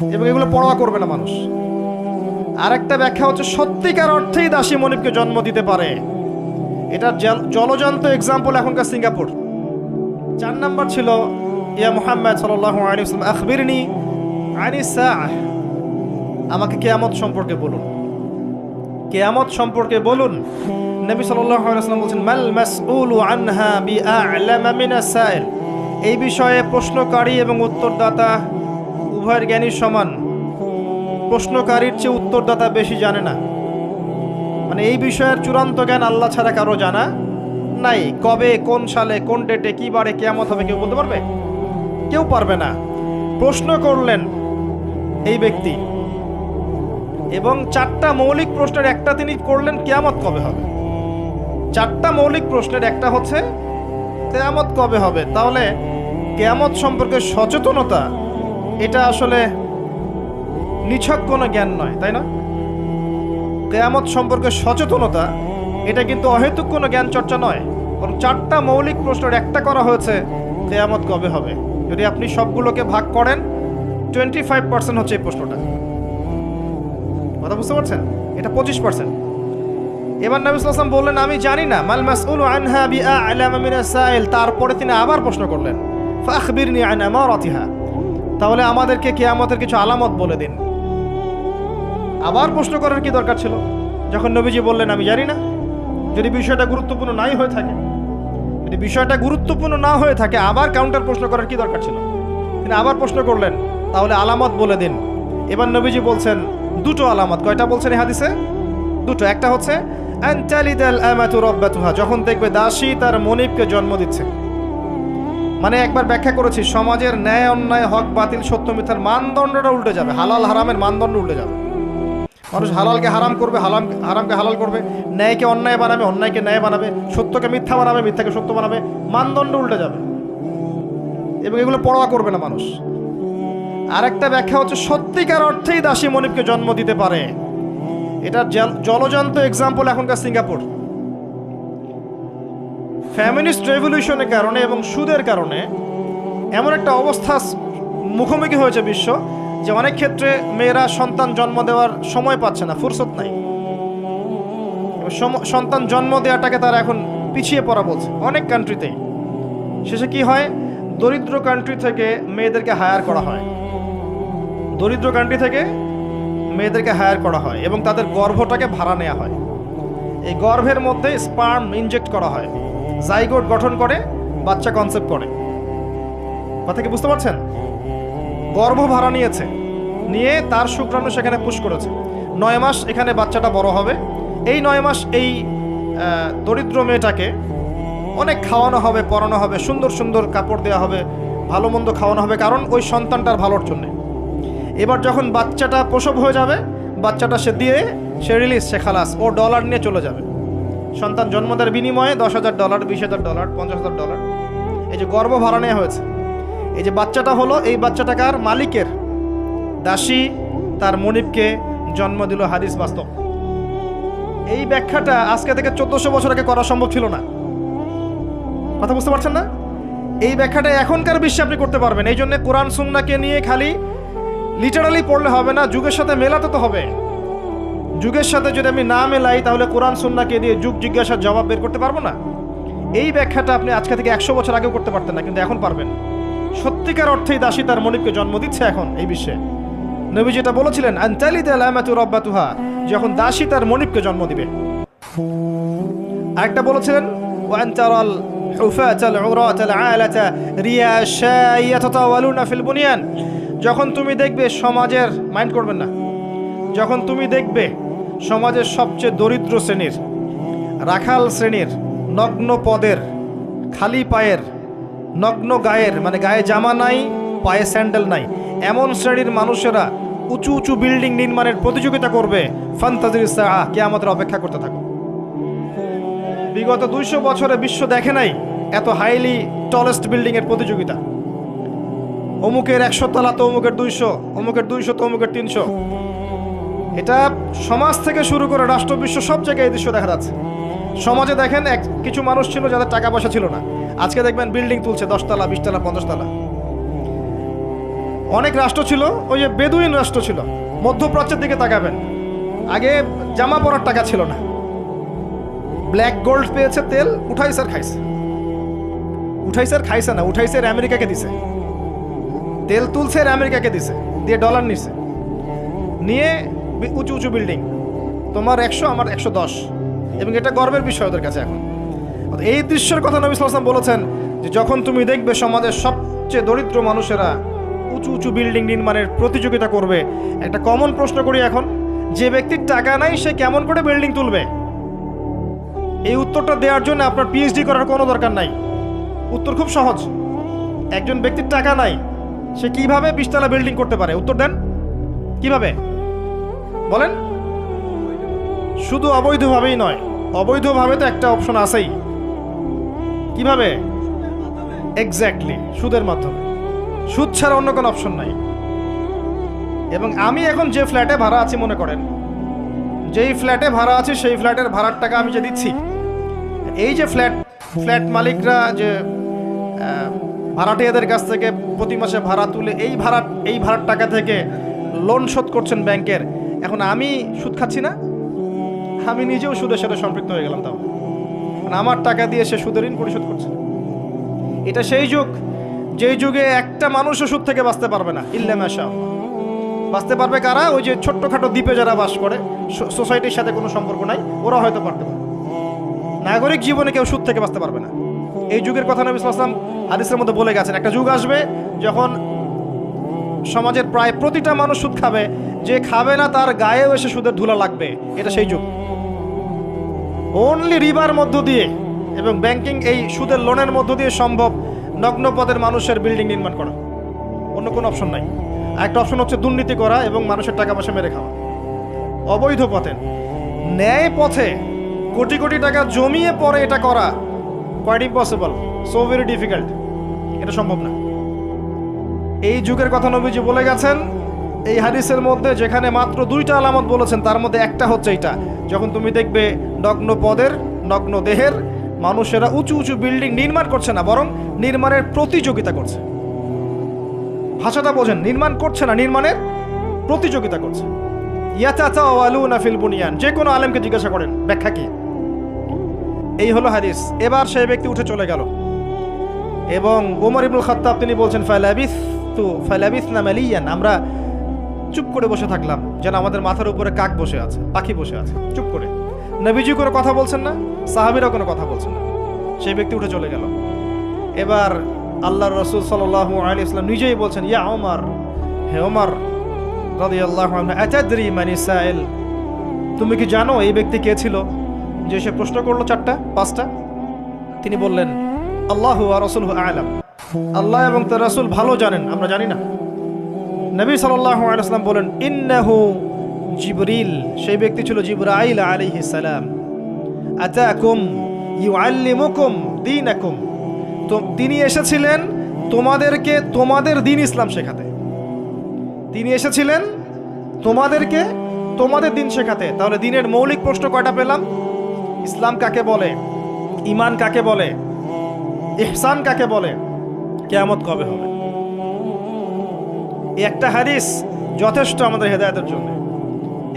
এবং এগুলো পরোয়া করবে না মানুষ। আরেকটা ব্যাখ্যা হচ্ছে, সত্যিকার অর্থেই দাসী মনিবকে জন্ম দিতে পারে। এটা জল- জলজান্ত এক্সাম্পল এখনকার সিঙ্গাপুর। চার নাম্বার ছিল, ইয়া মুহাম্মদ সাল্লাল্লাহু আলাইহি আখবিরনি আনি আমাকে কেয়ামত সম্পর্কে বলুন। কেয়ামত সম্পর্কে বলুন। নবী সাল্লাল্লাহু আলাইহি ওয়াসাল্লাম মাল মাসউলু আনহা বিআ'লামা মিনাস সাইল। এই বিষয়ে প্রশ্নকারী এবং উত্তরদাতা উভয়ের জ্ঞানী সমান। প্রশ্নকারীর চেয়ে উত্তরদাতা বেশি জানে না। মানে এই বিষয়ের চূড়ান্ত জ্ঞান আল্লাহ ছাড়া কারও জানা নাই। কবে, কোন সালে, কোন ডেটে, কি বারে, কেয়ামত হবে কেউ বলতে পারবে? কেউ পারবে না। প্রশ্ন করলেন এই ব্যক্তি। এবং চারটা মৌলিক প্রশ্নের একটা তিনি করলেন, কেয়ামত কবে হবে? চারটা মৌলিক প্রশ্নের একটা হচ্ছে, কেয়ামত কবে হবে? তাহলে কেয়ামত সম্পর্কে সচেতনতা এটা আসলে নিছক কোনো জ্ঞান নয়, তাই না? কেয়ামত সম্পর্কে সচেতনতা, এটা কিন্তু অহেতুক কোনো জ্ঞান চর্চা নয়। বরং চারটা মৌলিক প্রশ্নের একটা করা হয়েছে, কেয়ামত কবে হবে? যদি আপনি সবগুলোকে ভাগ করেন টোয়েন্টি ফাইভ পার্সেন্ট হচ্ছে এই প্রশ্নটা। কথা বুঝতে পারছেন? এটা পঁচিশ পার্সেন্ট এবার নবী বললেন, আমি জানি না, মাল মাসউল আনহা বিআ'লামা মিনাস সাইল। তারপরে তিনি আবার প্রশ্ন করলেন, ফাখবিরনি আন আমারাতিহা তাহলে আমাদেরকে কিয়ামতের কিছু আলামত বলে দিন। আবার প্রশ্ন করার কি দরকার ছিল? যখন নবীজি বললেন, আমি জানি না। যদি বিষয়টা গুরুত্বপূর্ণ নাই হয়ে থাকে, যদি বিষয়টা গুরুত্বপূর্ণ না হয়ে থাকে, আবার কাউন্টার প্রশ্ন করার কি দরকার ছিল? তিনি আবার প্রশ্ন করলেন, তাহলে আলামত বলে দিন। এবার নবীজি বলছেন, দুটো আলামত। কয়টা বলছেন এই হাদিসে? দুটো। একটা হচ্ছে যখন দেখবে দাসী তার মনিবকে জন্ম দিচ্ছে। মানে একবার ব্যাখ্যা করেছি, সমাজের ন্যায় অন্যায়, হক, বাতিল, সত্য, মিথ্যার মানদণ্ডটা উল্টে যাবে, হালাল, হারামের মানদণ্ড উল্টে যাবে। মানুষ হালালকে হারাম করবে, হালাম, হারামকে হালাল করবে, ন্যায়কে অন্যায় বানাবে, অন্যায়কে ন্যায় বানাবে, সত্যকে মিথ্যা বানাবে, মিথ্যাকে সত্য বানাবে, মানদণ্ড উল্টে যাবে। এবং এগুলো পরোয়া করবে না মানুষ। আরেকটা ব্যাখ্যা হচ্ছে, সত্যিকার অর্থেই দাসী মনিবকে জন্ম দিতে পারে। এটা জল- জলজান্ত এক্সাম্পল এখনকার সিঙ্গাপুর। ফ্যামিলিস্ট রেভলিউশনের কারণে এবং সুদের কারণে এমন একটা অবস্থা মুখোমুখি হয়েছে বিশ্ব, যে অনেক ক্ষেত্রে মেয়েরা সন্তান জন্ম দেওয়ার সময় পাচ্ছে না, ফুরসত নাই। সন্তান জন্ম দেওয়াটাকে তারা এখন পিছিয়ে পড়া বলছে। অনেক কান্ট্রিতেই শেষে কি হয়? দরিদ্র কান্ট্রি থেকে মেয়েদেরকে হায়ার করা হয়। দরিদ্র কান্ট্রি থেকে মেয়েদেরকে হায়ার করা হয় এবং তাদের গর্ভটাকে ভাড়া নেওয়া হয়। এই গর্ভের মধ্যে স্পার্ম ইনজেক্ট করা হয়। জাইগোট গঠন করে, বাচ্চা কনসেপ্ট করে। কথা কি বুঝতে পারছেন? গর্ভ ভাড়া নিয়েছে। নিয়ে তার শুক্রাণু সেখানে পুশ করেছে। নয় মাস এখানে বাচ্চাটা বড় হবে। এই নয় মাস এই দরিদ্র মেয়েটাকে অনেক খাওয়ানো হবে, পরানো হবে, সুন্দর সুন্দর কাপড় দেওয়া হবে, ভালো মন্দ খাওয়ানো হবে, কারণ ওই সন্তানটার ভালোর জন্যে। এবার যখন বাচ্চাটা প্রসব হয়ে যাবে, বাচ্চাটা সে দিয়ে, সে রিলিজ সে খালাস, ও ডলার নিয়ে চলে যাবে। সন্তান জন্ম দেওয়ার বিনিময়ে দশ হাজার ডলার, বিশ হাজার ডলার, পঞ্চাশ হাজার ডলার। এই যে গর্ভ ভাড়া নেওয়া হয়েছে, এই যে বাচ্চাটা হলো, এই বাচ্চাটা কার? মালিকের। দাসী তার মনিবকে জন্ম দিল হাদিস বাস্তব। এই ব্যাখ্যাটা আজকে থেকে চোদ্দশো বছর আগে করা সম্ভব ছিল না। কথা বুঝতে পারছেন না? এই ব্যাখ্যাটা এখনকার বিশ্বে আপনি করতে পারবেন। এই জন্য কোরআন, সুন্নাকে নিয়ে খালি লিটারালি পড়লে হবে না, যুগের সাথে মেলাতে তো হবে। যুগের সাথে যদি আমি না মেলাই, তাহলে কোরআন, সুন্নাকে দিয়ে যুগ জিজ্ঞাসার জবাব বের করতে পারব না? এই ব্যাখ্যাটা আপনি আজকে থেকে একশো বছর আগেও করতে পারতেন না, কিন্তু এখন পারবেন। সত্যিকার অর্থেই দাসী তার মনিবকে জন্ম দিচ্ছে এখন এই বিশ্বে। নবী যেটা বলেছিলেন আনতালিদ আলামাতু রব্বাতুহা যখন দাসী তার মনিবকে জন্ম দিবে। আরেকটা বলেছিলেন ওয়ান তারাল হুফাত আল উরাত আল আলাতা রিয়াশা ইয়াতাতাওয়ালুনা ফিল বুনিয়ান যখন তুমি দেখবে সমাজের, মাইন্ড করবেন না, যখন তুমি দেখবে সমাজের সবচেয়ে দরিদ্র শ্রেণির, রাখাল শ্রেণির, নগ্ন পদের, খালি পায়ের, নগ্ন গায়ের মানে গায়ে জামা নাই, পায়ে স্যান্ডেল নাই, এমন শ্রেণির মানুষেরা উঁচু উঁচু বিল্ডিং নির্মাণের প্রতিযোগিতা করবে। ফান্তাজির সাহা কে আমাদের অপেক্ষা করতে থাকো বিগত দুইশো বছরে বিশ্ব দেখে নাই এত হাইলি টলেস্ট বিল্ডিং এর প্রতিযোগিতা। অমুকের একশো তলা তো অমুকের দুইশো অমুকের দুইশো তো অমুকের তিনশো। এটা সমাজ থেকে শুরু করে রাষ্ট্র, বিশ্ব সব জায়গায় এই দৃশ্য দেখা যাচ্ছে। সমাজে দেখেন এক, কিছু মানুষ ছিল যাদের টাকা পয়সা ছিল না। আজকে দেখবেন বিল্ডিং তুলছে, দশতলা, বিশতলা, পঞ্চাশতলা। অনেক রাষ্ট্র ছিল, ওই যে বেদুইন রাষ্ট্র ছিল, মধ্যপ্রাচ্যের দিকে তাকাবেন। আগে জামা পরার টাকা ছিল না। ব্ল্যাক গোল্ড পেয়েছে তেল, উঠাইছে আর খাইছে। উঠাইছে আর খাইছে না, উঠাইছে আর আমেরিকাকে দিছে। তেল তুলছে আমেরিকাকে দিছে, দিয়ে ডলার নিছে। নিয়ে উঁচু উঁচু বিল্ডিং তোমার একশো, আমার একশো দশ। এবং এটা গর্বের বিষয় ওদের কাছে এখন। এই দৃশ্যের কথা নবী সাল্লাম বলেছেন যে, যখন তুমি দেখবে সমাজের সবচেয়ে দরিদ্র মানুষেরা উঁচু উঁচু বিল্ডিং নির্মাণের প্রতিযোগিতা করবে, একটা কমন প্রশ্ন করি এখন, যে ব্যক্তির টাকা নাই, সে কেমন করে বিল্ডিং তুলবে? এই উত্তরটা দেওয়ার জন্য আপনার পিএইচডি করার কোনো দরকার নাই। উত্তর খুব সহজ। একজন ব্যক্তির টাকা নাই, সে কীভাবে বিশতলা বিল্ডিং করতে পারে? উত্তর দেন। কীভাবে? বলেন। শুধু অবৈধভাবেই নয়, অবৈধভাবে তো একটা অপশন আছেই। কীভাবে? এক্স্যাক্টলি সুদের মাধ্যমে। সুদ ছাড়া অন্য কোনো অপশন নাই। এবং আমি এখন যে ফ্ল্যাটে ভাড়া আছি, মনে করেন, যেই ফ্ল্যাটে ভাড়া আছে, সেই ফ্ল্যাটের ভাড়ার টাকা আমি যে দিচ্ছি, এই যে ফ্ল্যাট ফ্ল্যাট মালিকরা যে ভাড়াটিয়াদের কাছ থেকে প্রতি মাসে ভাড়া তুলে এই ভাড়া এই ভাড়ার টাকা থেকে লোন শোধ করছেন ব্যাংকের এখন আমি সুদ খাচ্ছি না? আমি নিজেও সুদের সাথে সম্পৃক্ত হয়ে গেলাম তাও। আমার টাকা দিয়ে সে সুদের ঋণ পরিশোধ করছে। এটা সেই যুগ, যেই যুগে একটা মানুষও সুদ থেকে বাঁচতে পারবে না ইল্লামাশা বাঁচতে পারবে কারা? ওই যে ছোট্টখাটো দ্বীপে যারা বাস করে সোসাইটির সাথে কোনো সম্পর্ক নাই, ওরা হয়তো পারতে পারে। নাগরিক জীবনে কেউ সুদ থেকে বাঁচতে পারবে না। এই যুগের কথা নবী সাল্লাম হাদিসের মধ্যে বলে গেছেন, একটা যুগ আসবে যখন সমাজের প্রায় প্রতিটা মানুষ সুদ খাবে যে খাবে না তার গায়েও এসে সুদের ধুলা লাগবে। এটা সেই যুগ। অনলি রিবার মধ্য দিয়ে এবং ব্যাংকিং এই সুদের লোনের মধ্য দিয়ে সম্ভব নগ্ন পদের মানুষের বিল্ডিং নির্মাণ করা। অন্য কোনো অপশন নাই। একটা অপশন হচ্ছে দুর্নীতি করা এবং মানুষের টাকা পয়সা মেরে খাওয়া। অবৈধ পথে। ন্যায় পথে কোটি কোটি টাকা জমিয়ে পরে এটা করা quite impossible so very difficult এটা সম্ভব না। এই যুগের কথা নবীজি বলে গেছেন এই হাদিসের মধ্যে যেখানে মাত্র দুইটা আলামত বলেছেন, তার মধ্যে একটা হচ্ছে এটা যখন তুমি দেখবে নগ্ন পদের, নগ্ন দেহের, মানুষেরা উঁচু উঁচু বিল্ডিং নির্মাণ করছে না, বরং নির্মাণের প্রতিযোগিতা করছে। ভাষাটা বোঝেন, নির্মাণ করছে না, নির্মাণের প্রতিযোগিতা করছে। যে কোনো আলেমকে জিজ্ঞাসা করেন, ব্যাখ্যা কি? এই হলো হাদিস। এবার সেই ব্যক্তি উঠে চলে গেল। এবং ওমর ইবনুল খাত্তাব তিনি বলছেন ফালাবিস তু ফালাবিস না আমরা চুপ করে বসে থাকলাম, যেন আমাদের মাথার উপরে কাক বসে আছে, পাখি বসে আছে। চুপ করে। নবীজি কোনো কথা বলছেন না সাহাবিরা কোনো কথা বলছেন না। সেই ব্যক্তি উঠে চলে গেল। এবার আল্লাহ রসুল সাল্লাহ আলী ইসলাম নিজেই বলছেন, ইয়া ওমর, হে ওমর রাদি আল্লাহ আচাদ্রি মানি সাইল? তুমি কি জানো এই ব্যক্তি কে ছিল? যে সে প্রশ্ন করল চারটা, পাঁচটা। তিনি বললেন, আল্লাহ রসুল আলাম। আল্লাহ এবং তার রসুল ভালো জানেন, আমরা জানি না। নবী আলাইসলাম বলেন, ইন্নাহু জিবরিল সেই ব্যক্তি ছিল জিবরাইল আলাইহি সালাম। আতাকুম ইউআল্লিমুকুম দীনাকুম তো তিনি এসেছিলেন তোমাদেরকে তোমাদের দিন ইসলাম শেখাতে। তিনি এসেছিলেন তোমাদেরকে তোমাদের দিন শেখাতে। তাহলে দিনের মৌলিক প্রশ্ন কয়টা পেলাম? ইসলাম কাকে বলে? ইমান কাকে বলে? ইহসান কাকে বলে? কেয়ামত কবে হবে? এই একটা হাদিস যথেষ্ট আমাদের হেদায়তের জন্য।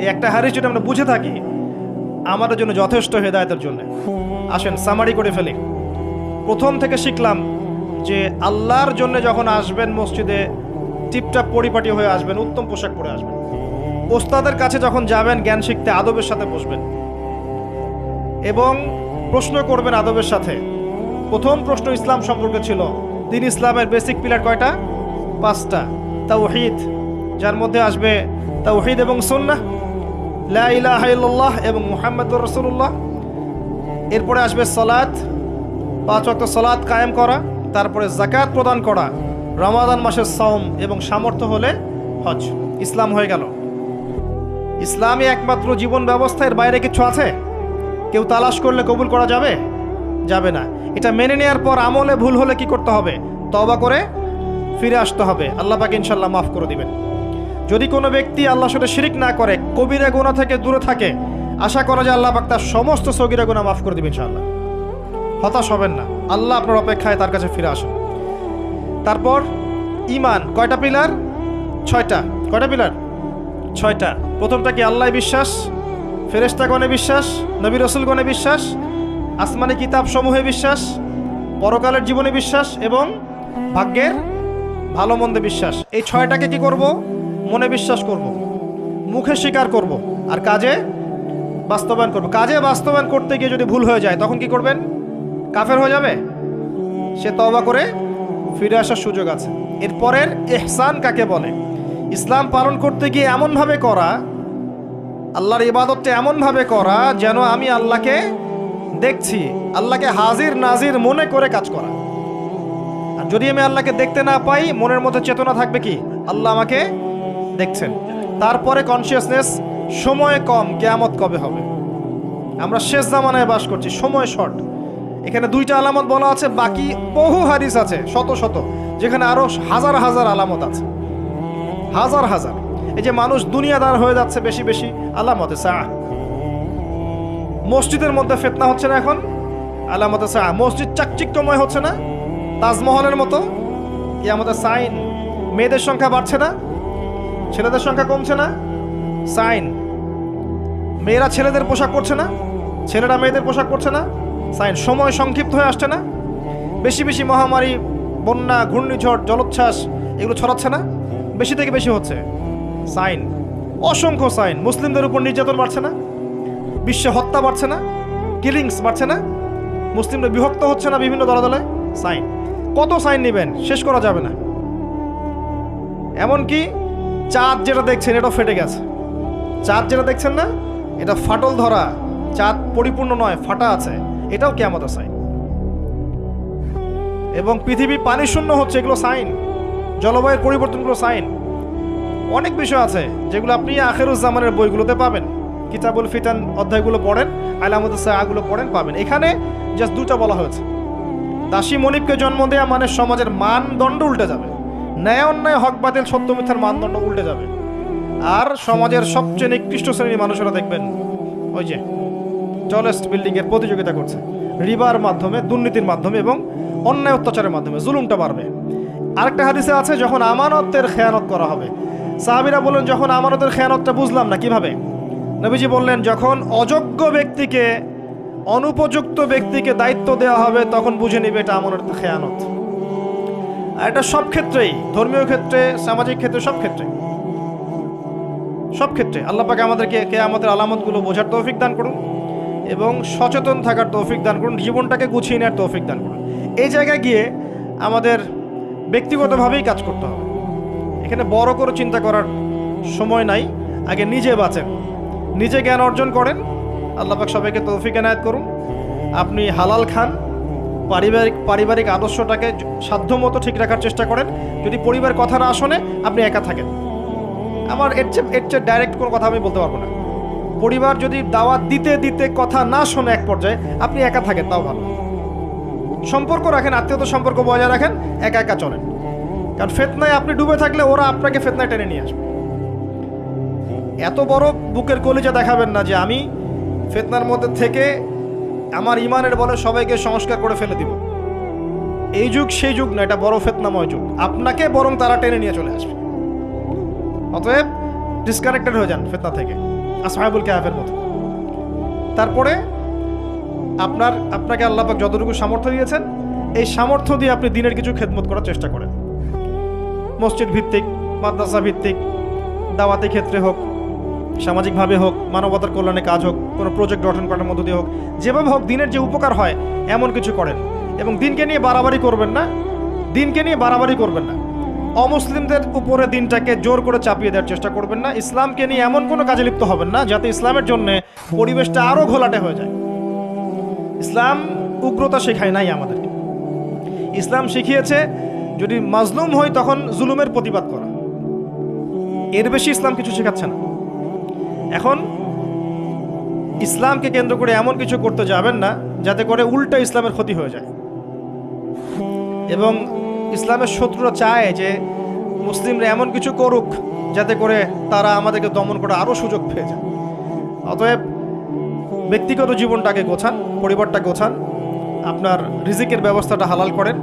এই একটা হাদিস যদি আমরা বুঝে থাকি, আমাদের জন্য যথেষ্ট হেদায়তের জন্য। আসেন সামারি করে ফেলি। প্রথম থেকে শিখলাম যে আল্লাহর জন্য যখন আসবেন মসজিদে টিপটাপ পরিপাটি হয়ে আসবেন, উত্তম পোশাক পরে আসবেন। ওস্তাদের কাছে যখন যাবেন, জ্ঞান শিখতে আদবের সাথে বসবেন। এবং প্রশ্ন করবেন আদবের সাথে। প্রথম প্রশ্ন ইসলাম সম্পর্কে ছিল, দিন ইসলামের বেসিক পিলার কয়টা? পাঁচটা। তাওহিদ, যার মধ্যে আসবে তাওহিদ এবং সুন্নাহ, লা ইলাহা ইল্লাল্লাহ এবং মুহাম্মদুর রসুল্লাহ এরপরে আসবে সালাত, পাঁচ ওয়াক্ত সালাত কায়েম করা, তারপরে জাকাত প্রদান করা, রমাদান মাসের সওম এবং সামর্থ্য হলে হজ। ইসলাম হয়ে গেল। ইসলামী একমাত্র জীবন ব্যবস্থা এর বাইরে কিছু আছে? কেউ তালাশ করলে কবুল করা যাবে? যাবে না। এটা মেনে নেওয়ার পর আমলে ভুল হলে কি করতে হবে? তবা করে ফিরে আসতে হবে। আল্লাহ পাকে ইনশাল্লাহ মাফ করে দিবেন। যদি কোনো ব্যক্তি আল্লাহর সাথে শিরিক না করে, কবিরা গুণা থেকে দূরে থাকে, আশা করা যায় আল্লাহ পাক তার সমস্ত সগিরা গুণা মাফ করে দিবেন ইনশাল্লাহ হতাশ হবেন না। আল্লাহ আপনার অপেক্ষায় তার কাছে ফিরে আসেন। তারপর ইমান কয়টা পিলার? ছয়টা। কয়টা পিলার? ছয়টা। প্রথমটা কি আল্লাহ বিশ্বাস? ফেরেস্তাগণে বিশ্বাস? নবী রসুলগণে বিশ্বাস? আসমানি কিতাব সমূহে বিশ্বাস? পরকালের জীবনে বিশ্বাস? এবং ভাগ্যের ভালো মন্দে বিশ্বাস। এই ছয়টাকে কি করব? মনে বিশ্বাস করব। মুখে স্বীকার করব। আর কাজে বাস্তবায়ন করব। কাজে বাস্তবায়ন করতে গিয়ে যদি ভুল হয়ে যায়, তখন কি করবেন? কাফের হয়ে যাবে? সে তবা করে ফিরে আসার সুযোগ আছে। এরপরের এহসান কাকে বলে? ইসলাম পালন করতে গিয়ে এমনভাবে করা, আল্লাহর ইবাদতটা এমনভাবে করা, যেন আমি আল্লাহকে দেখছি, আল্লাহকে হাজির নাজির মনে করে কাজ করা। যদি আমি আল্লাহকে দেখতে না পাই, মনের মধ্যে চেতনা থাকবে কি? আল্লাহ আমাকে দেখছেন। তারপরে কনসিয়াসনেস সময় কম, কেয়ামত কবে হবে? আমরা শেষ জামানায় বাস করছি, সময় শর্ট এখানে দুইটা আলামত বলা আছে, বাকি বহু হাদিস আছে, শত শত, যেখানে আরও হাজার হাজার আলামত আছে। হাজার হাজার। এই যে মানুষ দুনিয়াদার হয়ে যাচ্ছে বেশি বেশি, আলামতে সা মসজিদের মধ্যে ফেতনা হচ্ছে না এখন? আলামতে সা মসজিদ চাকচিক্যময় হচ্ছে না? তাজমহলের মতো। কি আমাদের সাইন। মেয়েদের সংখ্যা বাড়ছে না, ছেলেদের সংখ্যা কমছে না, সাইন। মেয়েরা ছেলেদের পোশাক করছে না, ছেলেরা মেয়েদের পোশাক করছে না, সাইন। সময় সংক্ষিপ্ত হয়ে আসছে না, বেশি বেশি মহামারী, বন্যা, ঘূর্ণিঝড়, জলোচ্ছ্বাস এগুলো ছড়াচ্ছে না, বেশি থেকে বেশি হচ্ছে, সাইন। অসংখ্য সাইন। মুসলিমদের উপর নির্যাতন বাড়ছে না, বিশ্বে হত্যা বাড়ছে না কিলিংস বাড়ছে না, মুসলিমরা বিভক্ত হচ্ছে না বিভিন্ন দলে দলে সাইন। কত সাইন নেবেন? শেষ করা যাবে না। এমনকি চাঁদ যেটা দেখছেন এটা ফেটে গেছে। চাঁদ যেটা দেখছেন না, এটা ফাটল ধরা। চাঁদ পরিপূর্ণ নয়, ফাটা আছে। এটাও কেমত সাইন। এবং পৃথিবী পানি শূন্য হচ্ছে, এগুলো সাইন। জলবায়ুর পরিবর্তনগুলো সাইন। অনেক বিষয় আছে, যেগুলো আপনি আখেরুজ্জামানের বইগুলোতে পাবেন। কিতাবুল ফিতান অধ্যায়গুলো পড়েন আলামত সাহাগুলো পড়েন, পাবেন। এখানে জাস্ট দুটা বলা হয়েছে। দাসী মনিবকে জন্ম দেওয়া মানে সমাজের মানদণ্ড উল্টে যাবে। ন্যায় অন্যায়, হক বাতিল, সত্য মিথ্যার মানদণ্ড উল্টে যাবে। আর সমাজের সবচেয়ে নিকৃষ্ট শ্রেণির মানুষেরা দেখবেন, ওই যে টলেস্ট বিল্ডিং এর প্রতিযোগিতা করছে। রিবার মাধ্যমে, দুর্নীতির মাধ্যমে এবং অন্যায় অত্যাচারের মাধ্যমে জুলুমটা বাড়বে। আরেকটা হাদিসে আছে, যখন আমানতের খেয়ানত করা হবে। সাহাবিরা বললেন, যখন আমানতের খেয়ানতটা বুঝলাম না, কীভাবে? নবীজি বললেন, যখন অযোগ্য ব্যক্তিকে অনুপযুক্ত ব্যক্তিকে দায়িত্ব দেওয়া হবে, তখন বুঝে নিবে এটা আমার খেয়ানত। এটা সব ক্ষেত্রেই, ধর্মীয় ক্ষেত্রে, সামাজিক ক্ষেত্রে, সব ক্ষেত্রে সব ক্ষেত্রে। আল্লাহ পাকে আমাদেরকে কে আমাদের আলামতগুলো বোঝার তৌফিক দান করুন এবং সচেতন থাকার তৌফিক দান করুন, জীবনটাকে গুছিয়ে নেওয়ার তৌফিক দান করুন। এই জায়গায় গিয়ে আমাদের ব্যক্তিগতভাবেই কাজ করতে হবে। এখানে বড় করে চিন্তা করার সময় নাই। আগে নিজে বাঁচেন। নিজে জ্ঞান অর্জন করেন। আল্লাহ পাক সবাইকে তৌফিক এনায়ত করুন। আপনি হালাল খান, পারিবারিক পারিবারিক আদর্শটাকে সাধ্যমতো ঠিক রাখার চেষ্টা করেন। যদি পরিবার কথা না শোনে, আপনি একা থাকেন। আমার এর চেয়ে এর চেয়ে ডাইরেক্ট কোনো কথা আমি বলতে পারব না। পরিবার যদি দাওয়াত দিতে দিতে কথা না শোনে এক পর্যায়ে, আপনি একা থাকেন, তাও ভালো। সম্পর্ক রাখেন, আত্মীয়তা সম্পর্ক বজায় রাখেন, একা একা চলেন। কারণ ফেতনায় আপনি ডুবে থাকলে ওরা আপনাকে ফেতনায় টেনে নিয়ে আসবে। এত বড় বুকের কলিজা দেখাবেন না যে আমি ফেতনার মধ্যে থেকে আমার ইমানের বলে সবাইকে সংস্কার করে ফেলে দিব। এই যুগ সেই যুগ না, এটা বড় ফেতনাময় যুগ। আপনাকে বরং তারা টেনে নিয়ে চলে আসবে। অতএব ডিসকানেক্টেড হয়ে যান ফেতনা থেকে আসমাইবুল ক্যাফের মতো। তারপরে আপনার, আপনাকে আল্লাপাক যতটুকু সামর্থ্য দিয়েছেন, এই সামর্থ্য দিয়ে আপনি দিনের কিছু খেদমত করার চেষ্টা করেন। মসজিদ ভিত্তিক, মাদ্রাসা ভিত্তিক, দাওয়াতি ক্ষেত্রে হোক সামাজিকভাবে হোক, মানবতার কল্যাণে কাজ হোক, কোনো প্রজেক্ট গঠন করার মধ্য দিয়ে হোক, যেভাবে হোক দিনের যে উপকার হয়, এমন কিছু করেন। এবং দিনকে নিয়ে বাড়াবাড়ি করবেন না, দিনকে নিয়ে বাড়াবাড়ি করবেন না। অমুসলিমদের উপরে দিনটাকে জোর করে চাপিয়ে দেওয়ার চেষ্টা করবেন না, ইসলামকে নিয়ে এমন কোনো কাজে লিপ্ত হবেন না, যাতে ইসলামের জন্য পরিবেশটা আরও ঘোলাটে হয়ে যায়। ইসলাম উগ্রতা শেখায় নাই আমাদেরকে। ইসলাম শিখিয়েছে, যদি মাজলুম হই তখন জুলুমের প্রতিবাদ করা। এর বেশি ইসলাম কিছু শেখাচ্ছে না। এখন ইসলামকে কেন্দ্র করে এমন কিছু করতে যাবেন না, যাতে করে উল্টা ইসলামের ক্ষতি হয়ে যায়। এবং ইসলামের শত্রুরা চায় যে মুসলিমরা এমন কিছু করুক, যাতে করে তারা আমাদেরকে দমন করে আরও সুযোগ পেয়ে যায়। অতএব ব্যক্তিগত জীবনটাকে গোছান, পরিবারটা গোছান, আপনার রিজিকের ব্যবস্থাটা হালাল করেন